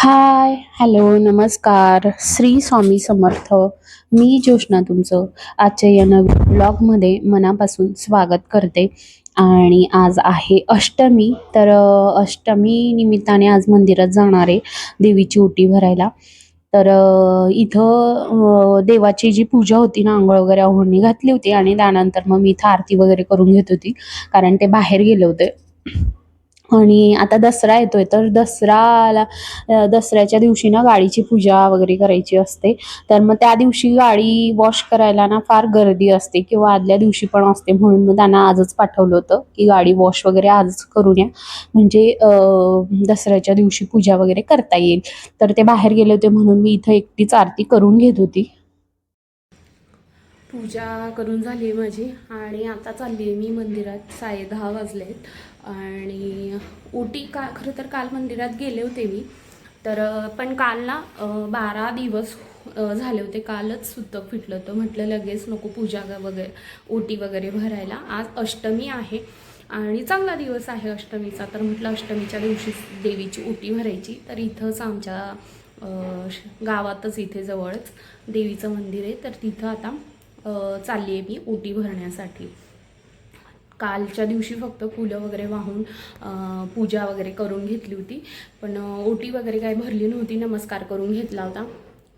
Hi hello नमस्कार. श्री स्वामी समर्थ. मी ज्योष्णा तुमचं आजच्या या नवीन ब्लॉगमध्ये मनापासून स्वागत करते. आणि आज आहे अष्टमी तर अष्टमी निमित्ताने आज मंदिरात जाणार आहे देवीची ओटी भरायला. तर इथं देवाची जी पूजा होती ना आंघोळ वगैरे आहोळणी घातली होती आणि त्यानंतर मग मी इथं आरती वगैरे करून घेत होती कारण ते बाहेर गेले होते. आणि आता दसरा येतोय तर दसराला दसऱ्याच्या दिवशी ना गाडीची पूजा वगैरे करायची असते. तर मग त्या दिवशी गाडी वॉश करायला ना फार गर्दी असते किंवा आदल्या दिवशी पण असते. म्हणून मग त्यांना आजच पाठवलं होतं की गाडी वॉश वगैरे आजच करून या. म्हणजे दसऱ्याच्या दिवशी पूजा वगैरे करता येईल. तर ते बाहेर गेले होते म्हणून मी इथं एकटीच आरती करून घेत होती. पूजा करून झाली आहे माझी आणि आता चालली आहे मी मंदिरात साडे दहा वाजले आहेत आणि ओटी का खरं तर काल मंदिरात गेले होते मी. तर पण काल ना बारा दिवस झाले होते. कालच सुतक फिटलं होतं. म्हटलं लगेच नको पूजा वगैरे ओटी वगैरे भरायला. आज अष्टमी आहे आणि चांगला दिवस आहे अष्टमीचा. तर म्हटलं अष्टमीच्या दिवशीच देवीची ओटी भरायची. तर इथंच आमच्या श- गावातच इथे जवळच देवीचं मंदिर आहे. तर तिथं आता चालली आहे मी ओटी भरण्यासाठी. कालच्या दिवशी फक्त फुलं वगैरे वाहून पूजा वगैरे करून घेतली होती. पण ओटी वगैरे काय भरली नव्हती नमस्कार करून घेतला होता.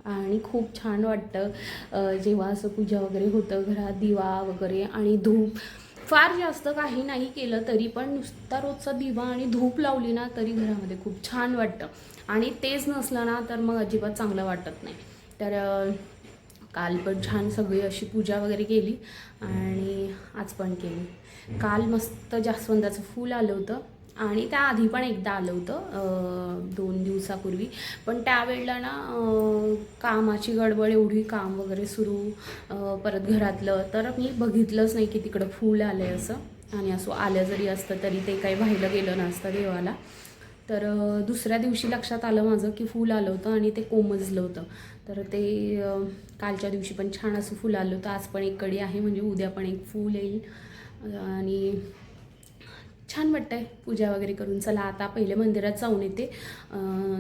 आणि खूप छान वाटतं जेव्हा असं पूजा वगैरे होतं घरात दिवा वगैरे आणि धूप. फार जास्त काही नाही केलं तरी पण नुसता रोजचा दिवा आणि धूप लावली ना तरी घरामध्ये खूप छान वाटतं. आणि तेच नसलं ना तर मग अजिबात चांगलं वाटत नाही. तर काल पण छान सगळी अशी पूजा वगैरे केली आणि आज पण केली. काल मस्त जास्वंदाचं फूल आलं होतं. आणि त्याआधी पण एकदा आलं होतं दोन दिवसापूर्वी. पण त्यावेळेला ना कामाची गडबड एवढी काम वगैरे सुरू परत घरातलं. तर मी बघितलंच नाही की तिकडं फूल आलं आहे असं. आणि असं आलं जरी असतं तरी ते काही वाहिलं गेलं नसतं देवाला. तर दुसऱ्या दिवशी लक्षात आलं माझं की फूल आलं होतं आणि ते कोमजलं होतं. तर ते कालच्या दिवशी पण छान असं फुल आलं होतं. आज पण एक कडी आहे म्हणजे उद्या पण एक फूल येईल. आणि छान वाटतं आहे पूजा वगैरे करून. चला आता पहिले मंदिरात जाऊन येते.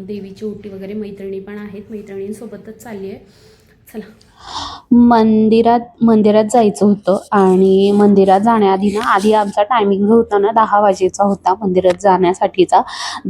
देवीची ओटी वगैरे मैत्रिणी पण आहेत. मैत्रिणींसोबतच चालली आहे चला. मंदिरात मंदिरात जायचं होतं आणि मंदिरात जाण्याआधी ना आधी आमचा टायमिंग जो होता ना दहा वाजेचा होता मंदिरात जाण्यासाठीचा.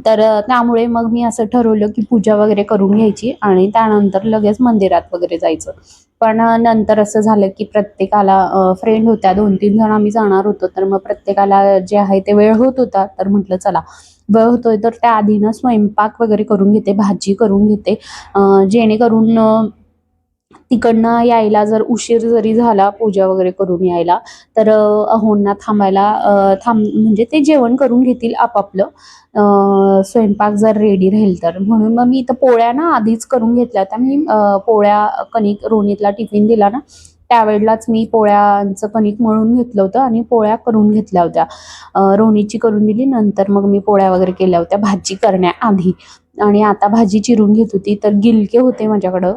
तर त्यामुळे मग मी असं ठरवलं की पूजा वगैरे करून घ्यायची आणि त्यानंतर लगेच मंदिरात वगैरे जायचं. पण नंतर असं झालं की प्रत्येकाला फ्रेंड होत्या दोन तीन जण आम्ही जाणार होतो. तर मग प्रत्येकाला जे आहे ते वेळ होत होता. तर म्हटलं चला वेळ होतोय तर त्या आधीनं स्वयंपाक वगैरे करून घेते भाजी करून घेते. जेणेकरून तिकडनं यायला जर उशीर जरी झाला पूजा वगैरे करून यायला तर अहोंना थांबायला थांब म्हणजे ते जेवण करून घेतील आपापलं. स्वयंपाक जर रेडी राहील तर. म्हणून मग मी इथं पोळ्या ना आधीच करून घेतल्या होत्या मी पोळ्या कणिक रोनीतला टिफिन दिला ना त्यावेळेलाच मी पोळ्यांचं कणिक मळून घेतलं होतं आणि पोळ्या करून घेतल्या होत्या. रोणीची रोनीची करून दिली. नंतर मग मी पोळ्या वगैरे केल्या होत्या भाजी करण्याआधी. आणि आता भाजी चिरून घेत होती तर गिलके होते माझ्याकडं.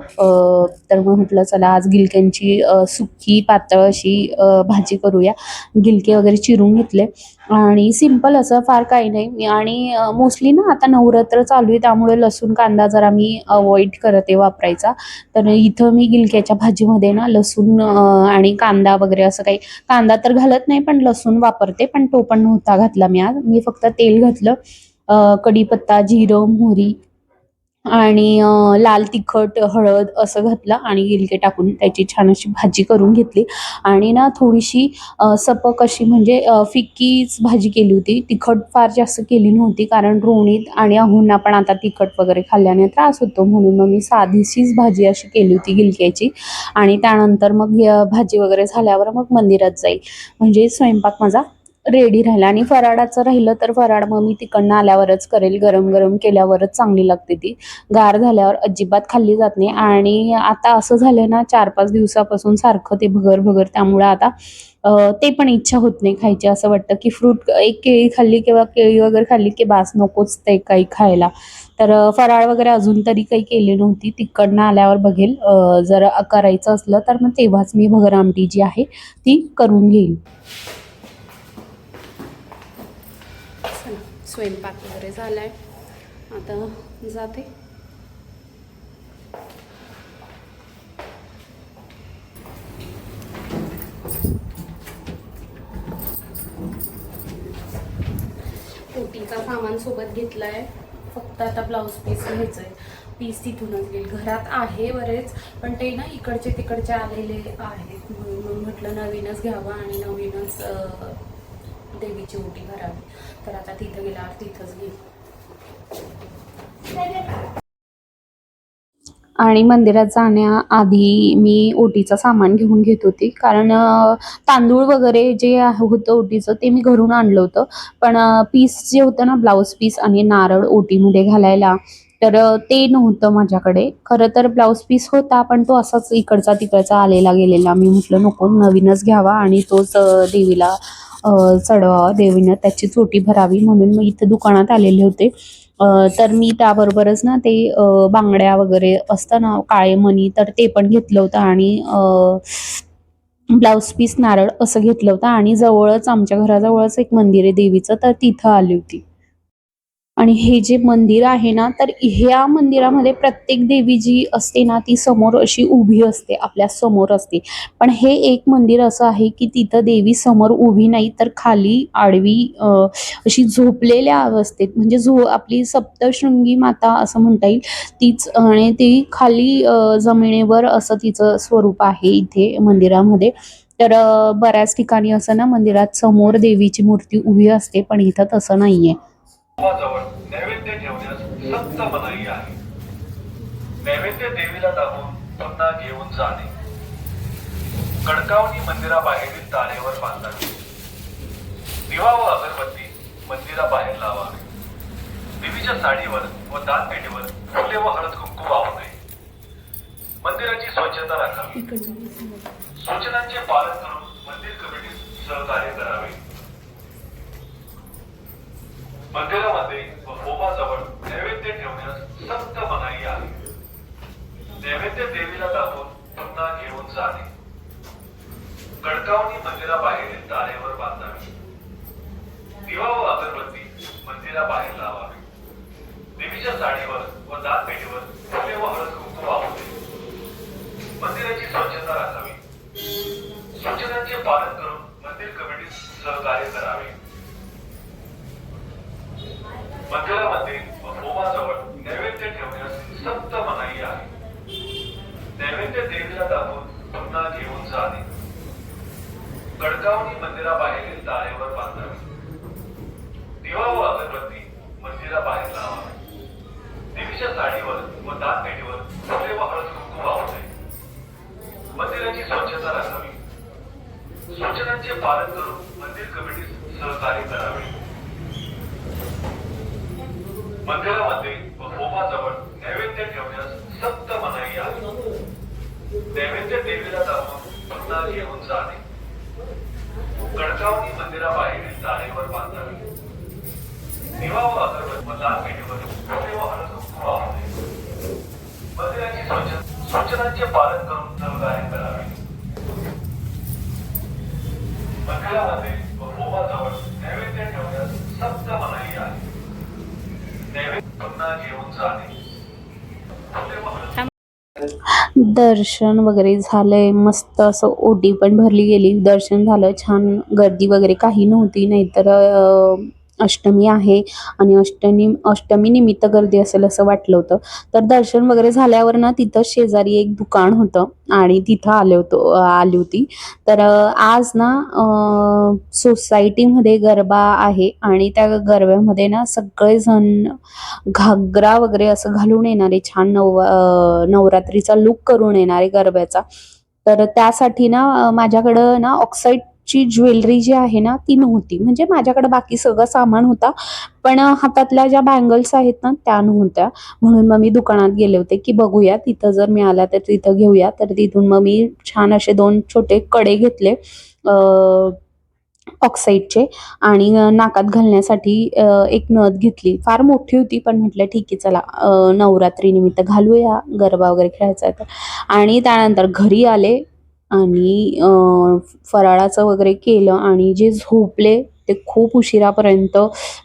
तर मग म्हटलं चला आज गिलक्यांची सुकी पातळ अशी भाजी करूया. गिलके वगैरे चिरून घेतले. आणि सिंपल असं फार काही नाही. मी आणि मोस्टली ना आता नवरात्र चालू आहे त्यामुळे लसूण कांदा जरा मी अवॉइड करते वापरायचा. तर इथं मी गिलक्याच्या भाजीमध्ये ना लसूण आणि कांदा वगैरे असं काही कांदा तर घालत नाही पण लसूण वापरते पण तो पण नव्हता घातला मी आज. मी फक्त तेल घातलं. कढीपत्ता जिरं मोहरी आणि लाल तिखट हळद असं घातलं आणि गिलके टाकून त्याची छान अशी भाजी करून घेतली. आणि ना थोडीशी सपक अशी म्हणजे फिक्कीच भाजी केली होती. तिखट फार जास्त केली नव्हती कारण रोणीत आणि अहोंना पण आता तिखट वगैरे खाल्ल्याने त्रास होतो. म्हणून मग मी साधीशीच भाजी अशी केली होती गिलक्याची. आणि त्यानंतर मग भाजी वगैरे झाल्यावर मग मंदिरात जाईल. म्हणजे स्वयंपाक माझा रेडी राहिला. आणि फराळाचं राहिलं तर फराळ मग मी तिकडनं आल्यावरच करेल. गरम गरम केल्यावरच चांगली लागते ती. गार झाल्यावर अजिबात खाल्ली जात नाही. आणि आता असं झालं ना चार पाच दिवसापासून सारखं ते भगर भगर. त्यामुळे आता ते पण इच्छा होत नाही खायची. असं वाटतं की फ्रूट एक केळी खाल्ली किंवा केळी वगैरे खाल्ली की बास नकोच ते काही खायला. तर फराळ वगैरे अजून तरी काही केली नव्हती. तिकडनं आल्यावर बघेल. जर करायचं असलं तर मग तेव्हाच मी भगर आमटी जी आहे ती करून घेईल. स्वयंपाक वगैरे झाला आहे आता जाते. कुर्तीचा सामान सोबत घेतला आहे फक्त आता ब्लाऊज पीस घ्यायचं आहे पीस तिथूनच घेईल. घरात आहे बरेच पण ते ना इकडचे तिकडचे आलेले आहेत. म्हणून म्हटलं नवीनच घ्यावं आणि नवीनच देवीची ओटी भरावी. तर आता तिथं गेल्यावर तिथंच घेईल आणि मंदिरात जाण्याआधी मी ओटीचं सामान घेऊन घेत होती. कारण तांदूळ वगैरे जे होतं ओटीचं ते मी घरून आणलं होतं. पण पीस जे होतं ना ब्लाऊज पीस आणि नारळ ओटीमध्ये घालायला तर ते नव्हतं माझ्याकडे. खरं तर ब्लाऊज पीस होता पण तो असाच इकडचा तिकडचा आलेला गेलेला. मी म्हटलं नको नवीनच घ्यावा. आणि तोच देवीला चढवावा देवीनं त्याची चोटी भरावी म्हणून मी इथं दुकानात आलेले होते. तर मी त्याबरोबरच ना ते बांगड्या वगैरे असतं ना काळे मणी तर ते पण घेतलं होतं. आणि ब्लाऊज पीस नारळ असं घेतलं होतं. आणि जवळच आमच्या घराजवळच एक मंदिर आहे देवीचं तर तिथं आली होती. आणि हे जे मंदिर आहे ना तर ह्या मंदिरामध्ये प्रत्येक देवी जी असते ना ती समोर अशी उभी असते आपल्यासमोर असते. पण हे एक मंदिर असं आहे की तिथं देवी समोर उभी नाही तर खाली आडवी अशी झोपलेल्या अवस्थेत म्हणजे झो आपली सप्तशृंगी माता असं म्हणता येईल तीच आणि ती खाली जमिनीवर असं तिचं स्वरूप आहे इथे मंदिरामध्ये. तर बऱ्याच ठिकाणी असं ना मंदिरात समोर देवीची मूर्ती उभी असते पण इथं तसं नाहीये. जवळ नैवेद्य ठेवण्यास सक्त मनाई आहे. नैवेद्य देवीला दाखवून पुन्हा घेऊन जाणे. गडकावणी मंदिराबाहेरील तारेवर बांधावी दिवा व अगरबत्ती मंदिराबाहेर लावावे. देवीच्या साडीवर व दानपेटीवर फुले व हळद कुंकू वाहू नये. मंदिराची स्वच्छता राखावी. सूचनांचे पालन करून मंदिर कमिटीस सहकार्य करावे. मंदिरामध्ये व होमाजवळ नैवेद्य ठेवण्यास सक्त मनाई आहे. नैवेद्य देवीला दाखवून पुन्हा घेऊन जाणे. कडकावणी मंदिराबाहेरील तारेवर बांधावी. दिवा व अगरबत्ती मंदिराबाहेर लावावी. देवीच्या साडीवर व दातपेटीवर फुले व हळद कुंकू वाहू मंदिराची स्वच्छता राखावी. सूचनांचे पालन करून मंदिर कमिटीस सहकार्य करावे. मंदिरामध्ये व होमाजवळ नैवेद्य ठेवण्यास सक्त मनाई आहे. नैवेद्य देवीला दाखवून पुन्हा घेऊन जाणे कडकावणी मंदिराबाहेरील तारेवर बांधावी दिवा व अगरबत्ती मंदिराबाहेर लावावी देवीच्या साडीवर व दानपेटीवर फुले व हळद कुंकू वाहू नये मंदिराची स्वच्छता राखावी. सूचनांचे पालन करून मंदिर कमिटीस सहकार्य करावे. मंदिरामध्ये व होमाजवळ नैवेद्य ठेवण्यास सक्त मनाई आहे. नैवेद्य देवीला दाखवून पुन्हा घेऊन जाणे. गडकावणी मंदिराबाहेरील तारेवर बांधावी दिवा व अगरबत्ती व दानपेटीवर फुले व हळद कुंकू वाहू मंदिराची स्वच्छ सूचनांचे पालन करून सहकार्य करावे. मंदिरामध्ये व होमाजवळ नैवेद्य ठेवण्यास सक्त मनाई आहे नैवेद्य पुन्हा घेऊन जाणे फुले व हळद दर्शन वगैरे झालंय मस्त असं ओटी पण भरली गेली. दर्शन झालं छान गर्दी वगैरे काही नव्हती नाहीतर अष्टमी आहे आणि अष्टमी अष्टमी निमित्त गर्दी असेल असं वाटलं होतं. तर दर्शन वगैरे झाल्यावर ना तिथं शेजारी एक दुकान होतं आणि तिथं आले होतो आली होती. तर आज ना सोसायटीमध्ये गरबा आहे आणि त्या गरब्यामध्ये ना सगळेजण घागरा वगैरे असं घालून येणारे छान नव नवरात्रीचा लुक करून येणारे गरब्याचा. तर त्यासाठी ना माझ्याकडं ना ऑक्साईड ची ज्वेलरी जी आहे ना ती नव्हती. म्हणजे माझ्याकडे बाकी सगळं सामान होता पण हातातल्या ज्या बँगल्स आहेत ना त्या नव्हत्या. म्हणून मग मी दुकानात गेले होते की बघूया तिथं जर मिळाल्या तर तिथं घेऊया. तर तिथून मग मी छान असे दोन छोटे कडे घेतले ऑक्साईडचे आणि नाकात घालण्यासाठी एक नथ घेतली. फार मोठी होती पण म्हटलं ठीक आहे चला नवरात्रीनिमित्त घालूया गरबा वगैरे खेळायचा आहे तर. आणि त्यानंतर घरी आले आणि फराळाचं वगैरे केलं आणि जे झोपले ते खूप उशिरापर्यंत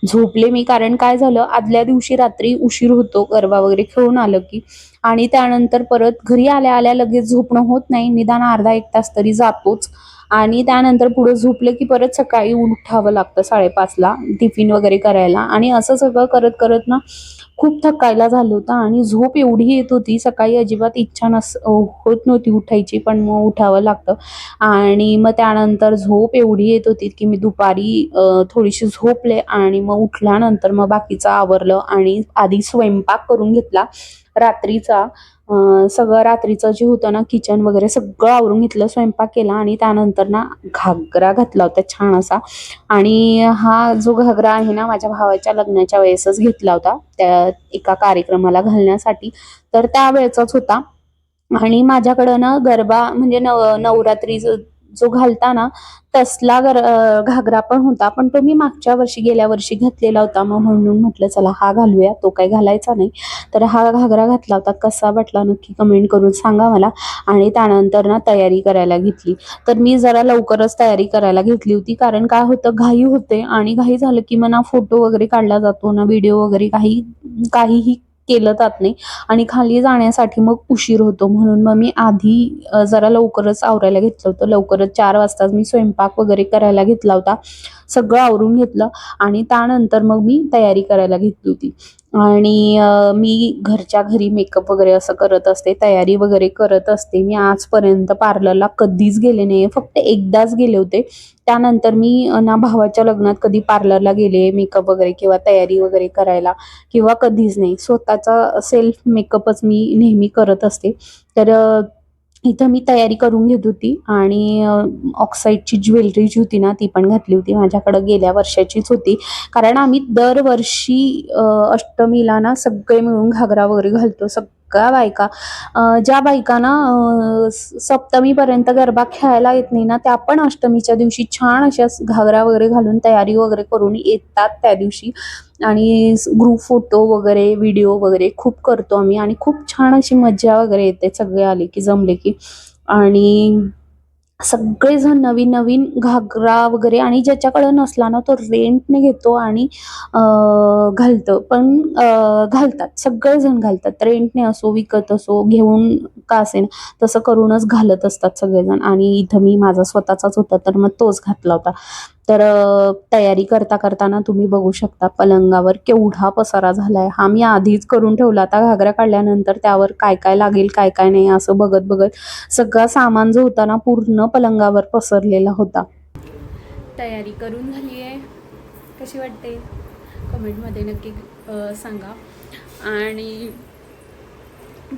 झोपले मी. कारण काय झालं आदल्या दिवशी रात्री उशीर होतो गरबा वगैरे खेळून आलं की. आणि त्यानंतर परत घरी आल्या आल्या लगेच झोपणं होत नाही. निदान अर्धा एक तास तरी जातोच. आणि त्यानंतर पुढे झोपलं की परत सकाळी उठावं लागतं साडेपाचला टिफिन वगैरे करायला. आणि असं सगळं करत करत ना खूप थकायला झालं होतं आणि झोप एवढी येत होती सकाळी अजिबात इच्छा नस होत नव्हती उठायची पण मग उठावं लागतं. आणि मग त्यानंतर झोप एवढी येत होती की मी दुपारी थोडीशी झोपले आणि मग उठल्यानंतर मग बाकीचं आवरलं आणि आधी स्वयंपाक करून घेतला रात्रीचा. सगळं रात्रीचं जे होतं ना किचन वगैरे सगळं आवरून घेतलं स्वयंपाक केला आणि त्यानंतर ना घागरा घातला होता छान असा आणि हा जो घागरा आहे ना माझ्या भावाच्या लग्नाच्या वेळेसच घेतला होता त्या एका कार्यक्रमाला घालण्यासाठी. तर त्यावेळेचाच होता. आणि माझ्याकडं ना गरबा म्हणजे नव नवरात्री जो घालताना तसला गर घागरा पण होता. पण तो मी मागच्या वर्षी गेल्या वर्षी घातलेला होता. मग म्हणून म्हटलं चला हा घालूया. तो काही घालायचा नाही. तर हा घागरा घातला होता. कसा वाटला नक्की कमेंट करून सांगा मला. आणि त्यानंतर ना तयारी करायला घेतली. तर मी जरा लवकरच तयारी करायला घेतली होती. कारण काय होतं घाई होते. आणि घाई झालं की मग ना फोटो वगैरे काढला जातो ना व्हिडिओ वगैरे काही काहीही केलं जात नाही. आणि खाली जाण्यासाठी मग उशीर होतो. म्हणून मग मी आधी जरा लवकरच आवरायला घेतलं होतं. लवकरच चार वाजताच मी स्वयंपाक वगैरे करायला घेतला होता. सगळं आवरून घेतलं आणि त्यानंतर मग मी तयारी करायला घेतली होती. आणि मी घरच्या घरी मेकअप वगैरे असं करत असते तयारी वगैरे करत असते. मी आजपर्यंत पार्लरला कधीच गेले नाही फक्त एकदाच गेले होते. त्यानंतर मी ना भावाच्या लग्नात कधी पार्लरला गेले मेकअप वगैरे किंवा तयारी वगैरे करायला किंवा कधीच नाही. स्वतःचा सेल्फ मेकअपच मी नेहमी करत असते. तर इथं मी तयारी करून घेत होती आणि ऑक्साईडची ज्वेलरी जी होती ना ती पण घातली होती. माझ्याकडं गेल्या वर्षाचीच होती. कारण आम्ही दरवर्षी अष्टमीला ना सगळे मिळून घागरा वगैरे घालतो. सग सगळ्या बायका? ज्या बायकांना अ, स- सप्तमीपर्यंत गरबा खेळायला येत नाही ना त्या पण अष्टमीच्या दिवशी छान अशा घागरा वगैरे घालून तयारी वगैरे करून येतात त्या दिवशी. आणि ग्रुप फोटो वगैरे व्हिडिओ वगैरे खूप करतो आम्ही. आणि खूप छान अशी मज्जा वगैरे येते सगळे आले की जमले की. आणि सगळेजण नवीन नवीन घागरा वगैरे आणि ज्याच्याकडे नसला ना तो रेंटने घेतो आणि घालतं. पण घालतात. सगळेजण घालतात. रेंटने असो विकत असो घेऊन का असेना तसं करूनच घालत असतात सगळेजण. आणि इथं मी माझा स्वतःचाच होता तर मग तोच घातला होता. तर तयारी करता करताना तुम्ही बघू शकता पलंगावर केवढा पसारा झालाय. हा मी आधीच करून ठेवला. आता घागरा काढल्यानंतर त्यावर काय काय लागेल काय काय नाही असं बघत बघत सगळा सामान जो होता ना पूर्ण पलंगावर पसरलेला होता. तयारी करून झाली आहे. कशी वाटते? कमेंटमध्ये नक्की सांगा. आणि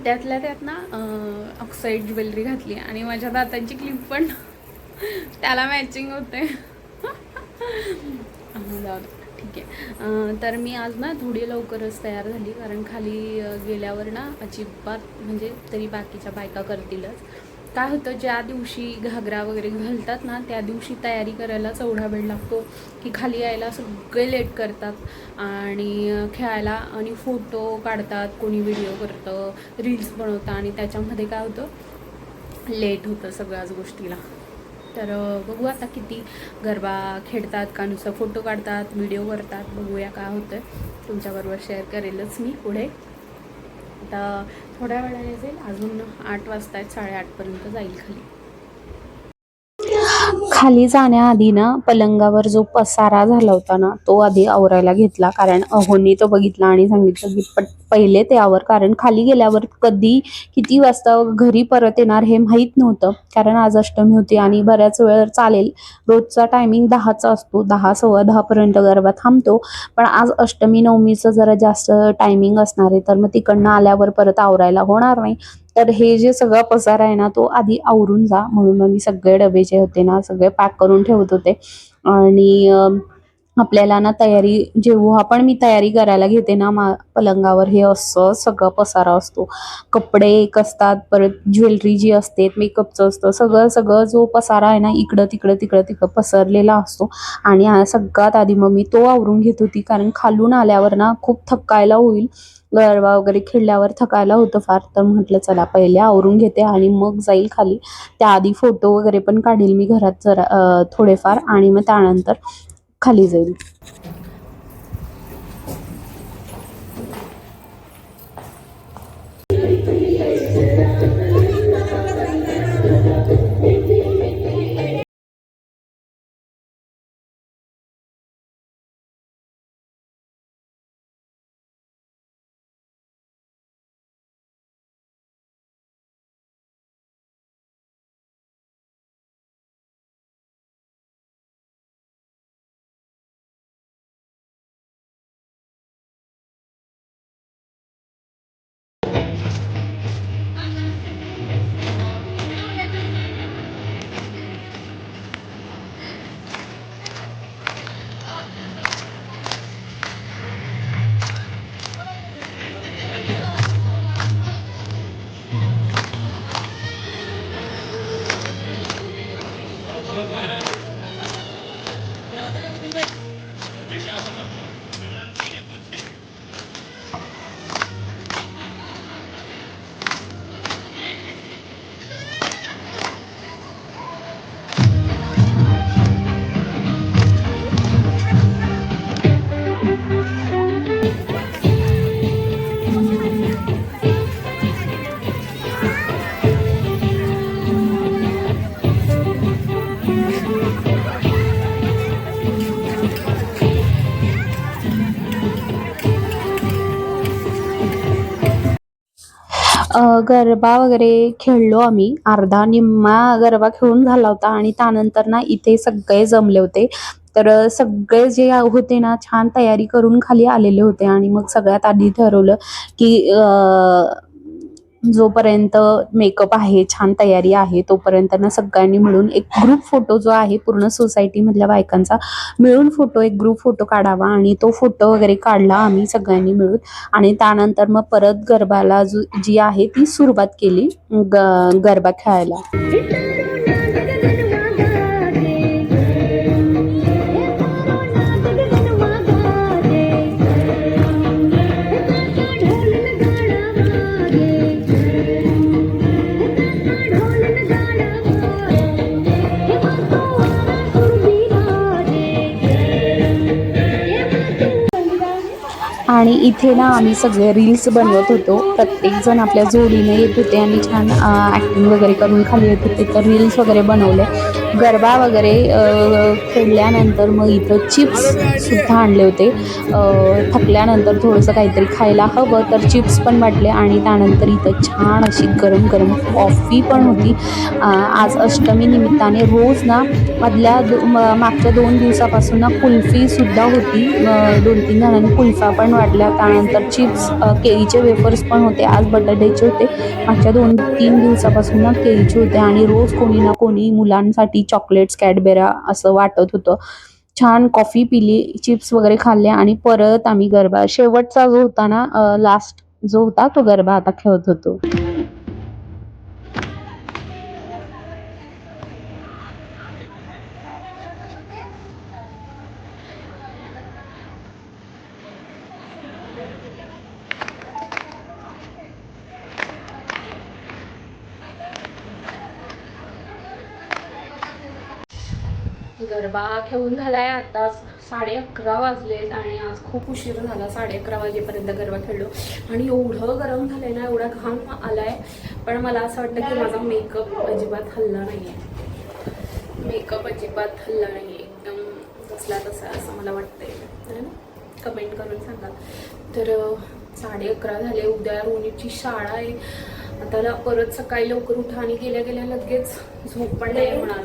त्यातल्या त्यात ना ऑक्साईड ज्वेलरी घातली. आणि माझ्या दातांची क्लिप पण त्याला मॅचिंग होते. जाऊ ठीक आहे. तर मी आज ना थोडी लवकरच तयार झाली कारण खाली गेल्यावर ना अजिबात म्हणजे तरी बाकीच्या बायका करतीलच. काय होतं ज्या दिवशी घागरा वगैरे घालतात ना त्या दिवशी तयारी करायलाच एवढा वेळ लागतो की खाली यायला सगळे लेट करतात. आणि खेळायला आणि फोटो काढतात कोणी व्हिडिओ करतं रील्स बनवतं आणि त्याच्यामध्ये काय होतं लेट होतं सगळ्याच गोष्टीला. तर बघू आता किती गरबा खेळतात का नुसतं फोटो काढतात व्हिडिओ करतात बघूया काय होतं तुमच्याबरोबर शेअर करेलच मी पुढे. आता थोड्या वेळाने जाईल अजून आठ वाजता आहेत साडेआठपर्यंत जाईल खाली. खाली जाण्याआधी ना पलंगावर जो पसारा झाला होता ना तो आधी आवरायला घेतला. कारण अहोनी तो बघितला आणि सांगितलं की पट पहिले ते आवर. कारण खाली गेल्यावर कधी किती वाजता घरी परत येणार हे माहीत नव्हतं. कारण आज अष्टमी होती आणि बऱ्याच वेळ चालेल. रोजचा टायमिंग दहाचा असतो. दहा सव्वा दहापर्यंत गरबा थांबतो. पण आज अष्टमी नवमीचं जरा जास्त टायमिंग असणार आहे. तर मग तिकडनं आल्यावर परत आवरायला होणार नाही. तर हे जे सगळं पसारा आहे ना तो आधी आवरून जा. म्हणून मग मी सगळे डबे जे होते ना सगळे पॅक करून ठेवत होते. आणि आपल्याला ना तयारी जेव्हा पण मी तयारी करायला घेते ना मा पलंगावर हे असं सगळं पसारा असतो. कपडे एक असतात परत ज्वेलरी जी असते मेकअपचं असतं सगळं सगळं जो पसारा आहे ना इकडं तिकडं तिकडं तिकडं पसरलेला असतो. आणि सगळ्यात आधी मग मी तो आवरून घेत होती. कारण खालून आल्यावर ना खूप थकायला होईल. गरबा वगैरे खेळल्यावर थकायला होतं फार. तर म्हटलं चला पहिले आवरून घेते आणि मग जाईल खाली. त्याआधी फोटो वगैरे पण काढील मी घरात जरा थोडेफार आणि मग त्यानंतर खाली जाईल. Yeah. गरबा वगैरे खेळलो आम्ही. अर्धा निम्मा गरबा खेळून झाला होता आणि त्यानंतर ना इथे सगळे जमले होते. तर सगळे जे होते ना छान तयारी करून खाली आलेले होते आणि मग सगळ्यात आधी ठरवलं की जोपर्यंत मेकअप आहे छान तयारी आहे तोपर्यंत ना सगळ्यांनी मिळून एक ग्रुप फोटो जो आहे पूर्ण सोसायटीमधल्या बायकांचा मिळून फोटो एक ग्रुप फोटो काढावा आणि तो फोटो वगैरे काढला आम्ही सगळ्यांनी मिळून. आणि त्यानंतर मग परत गरबाला जो जी आहे ती सुरुवात केली ग गरबा खेळायला. आणि इथे ना आम्ही सगळे रील्स बनवत होतो. प्रत्येकजण आपल्या जोडीने येत होते आणि छान ॲक्टिंग वगैरे करून खाली येत होते. तर रील्स वगैरे बनवले. गरबा वगैरे खेळल्यानंतर मग इथं चिप्स सुद्धा आणले होते. थकल्यानंतर थोडंसं काहीतरी खायला हवं तर चिप्स पण वाटले आणि त्यानंतर इथं छान अशी गरम गरम कॉफी पण होती. आज अष्टमी निमित्ताने रोज ना मधल्या दो म- मागच्या दोन दिवसापासून ना कुल्फीसुद्धा होती. दोन तीन जणांनी कुल्फा पण वाटल्या. त्यानंतर चिप्स केळीचे वेफर्स पण होते. आज बटाट्याचे होते. मागच्या दोन तीन दिवसापासून ना केळीचे होते आणि रोज कोणी ना कोणी मुलांसाठी चॉकलेट्स कॅडबेरा असं वाटत होतं. छान कॉफी पिली चिप्स वगैरे खाल्ले आणि परत आम्ही गरबा शेवटचा जो होता ना लास्ट जो होता तो गरबा आता खेळत होतो. गरबा खेळून झालाय. आता साडे अकरा वाजलेत आणि आज खूप उशीर झाला. साडे अकरा वाजेपर्यंत गरबा खेळलो. आणि एवढं गरम झालंय ना एवढा घाम आलाय. पण मला असं वाटतं की माझा मेकअप अजिबात हल्ला नाहीये. मेकअप अजिबात हल्ला नाहीये. एकदम तसला तसा असं मला वाटतंय. कमेंट करून सांगा. तर साडे अकरा झाले. उद्या रोनीची शाळा आहे. आता ल- परत सकाळी लवकर उठा आणि गेल्या गेल्या लगेच झोप पण नाही होणार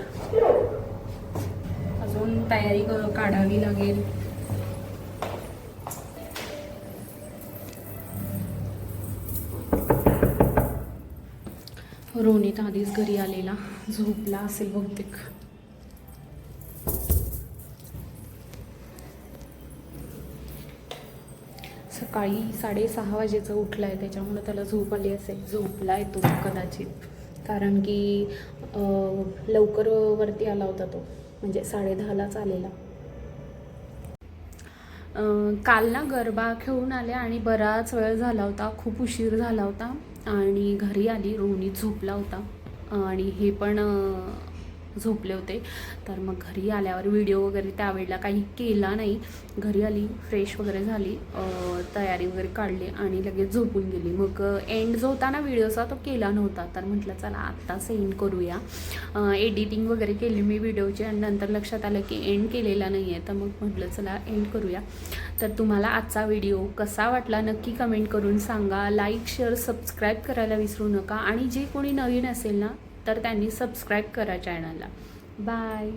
तयारी काढावी लागेल. रोनीत आधीच घरी आलेला. झोपला असेल बहुतेक. सकाळी साडेसहा वाजेचं उठलाय त्याच्यामुळे त्याला झोप आली असेल. झोपलाय तो कदाचित. कारण की लवकर वरती आला होता तो. म्हणजे साडेदहालाच आलेला अं, काल ना गरबा खेळून आले आणि बराच वेळ झाला होता खूप उशीर झाला होता. आणि घरी आली रोहिणी झोपला होता. आणि हे पण झोपले होते. तर मग घरी आल्यावर व्हिडिओ वगैरे त्यावेळेला काही केला नाही. घरी आली फ्रेश वगैरे झाली तयारी वगैरे काढली आणि लगेच झोपून गेली. मग एंड जो होता ना व्हिडिओचा तो केला नव्हता. तर म्हटलं चला आत्ता सेंड करूया. एडिटिंग वगैरे केली मी व्हिडिओची आणि नंतर लक्षात आलं की एंड केलेला नाही आहे तर मग म्हटलं चला एंड करूया. तर तुम्हाला आजचा व्हिडिओ कसा वाटला नक्की कमेंट करून सांगा. लाईक शेअर सबस्क्राईब करायला विसरू नका. आणि जे कोणी नवीन असेल ना तर त्यांनी सबस्क्राईब करा चॅनलला बाय